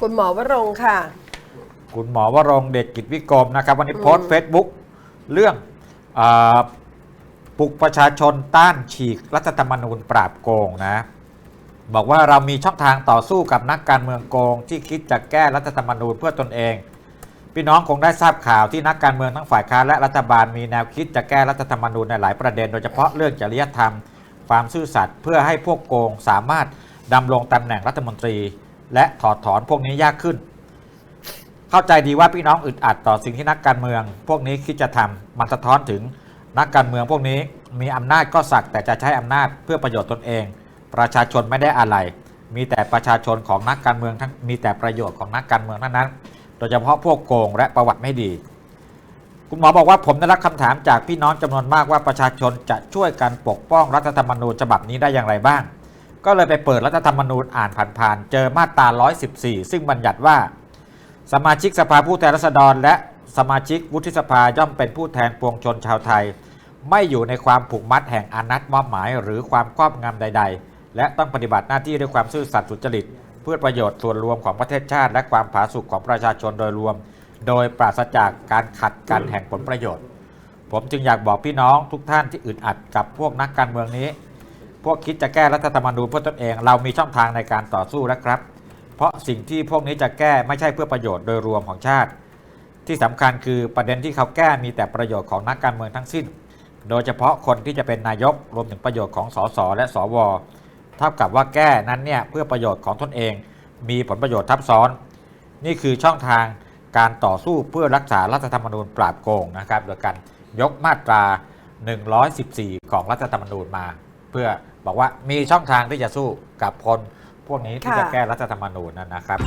คุณหมอวรงค์ค่ะ คุณหมอวรงค์เดชกิจวิกรมนะครับ วันนี้อืมโพสต์เฟซบุ๊กเรื่องอาปลุกประชาชนต้านฉีกรัฐธรรมนูญปราบโกงนะ บอกว่าเรามีช่องทางต่อสู้กับนักการเมืองโกง ที่คิดจะแก้รัฐธรรมนูญเพื่อตนเอง พี่น้องคงได้ทราบข่าวที่นักการเมืองทั้งฝ่ายค้านและรัฐบาลมีแนวคิดจะแก้รัฐธรรมนูญในหลายประเด็น โดยเฉพาะเรื่องจริยธรรม ความซื่อสัตย์เพื่อให้พวกโกงสามารถดำรงตำแหน่งรัฐมนตรี และถอดถอนพวกนี้ยากขึ้น เข้าใจดีว่าพี่น้องอึดอัดต่อสิ่งที่นักการเมือง พวกนี้คิดจะทำมันสะท้อนถึงนักการเมืองพวกนี้มีอำนาจก็สักแต่จะใช้อำนาจเพื่อประโยชน์ตนเอง ประชาชนไม่ได้อะไร มีแต่ประชาชนของนักการเมืองทั้งมีแต่ประโยชน์ของนักการเมืองเท่านั้นโดยเฉพาะพวกโกงและประวัติไม่ดี คุณหมอบอกว่าผมได้รับคำถามจากพี่น้องจำนวนมากว่าประชาชนจะช่วยกันปกป้องรัฐธรรมนูญฉบับนี้ได้อย่างไรบ้าง ก็เลยไปเปิดรัฐธรรมนูญอ่านผ่านๆ เจอมาตรา 114 ซึ่งบัญญัติว่า สมาชิกสภาผู้แทนราษฎร และสมาชิกวุฒิสภาย่อมเป็นผู้แทนปวงชนชาวไทย ไม่อยู่ในความผูกมัดแห่งอนัตมอบหมายหรือความครอบงำใด ๆ และต้องปฏิบัติหน้าที่ด้วยความซื่อสัตย์สุจริต เพื่อประโยชน์ส่วนรวมของประเทศชาติ และความผาสุกของประชาชนโดยรวม โดยปราศจากการขัดกันแห่งผลประโยชน์ ผมจึงอยากบอกพี่น้องทุกท่านที่อึดอัดกับพวกนักการเมืองนี้ พวกคิดจะแก้รัฐธรรมนูญเพื่อตนเอง เรามีช่องทางในการต่อสู้แล้วครับ เพราะสิ่งที่พวกนี้จะแก้ไม่ใช่เพื่อประโยชน์โดยรวมของชาติ ที่สำคัญคือประเด็นที่เขาแก้มีแต่ประโยชน์ของนักการเมืองทั้งสิ้น โดยเฉพาะคนที่จะเป็นนายกรวมถึงประโยชน์ของสสและสวเท่ากับว่าแก้นั้นเนี่ยเพื่อประโยชน์ของตนเอง มีผลประโยชน์ทับซ้อน นี่คือช่องทางการต่อสู้เพื่อรักษารัฐธรรมนูญปราบโกงนะครับโดยการยกมาตรา 114 ของรัฐธรรมนูญมา เพื่อบอกว่ามีช่องทางที่จะสู้กับคนพวกนี้ที่จะค่ะแก้รัฐธรรมนูญนั่นนะครับ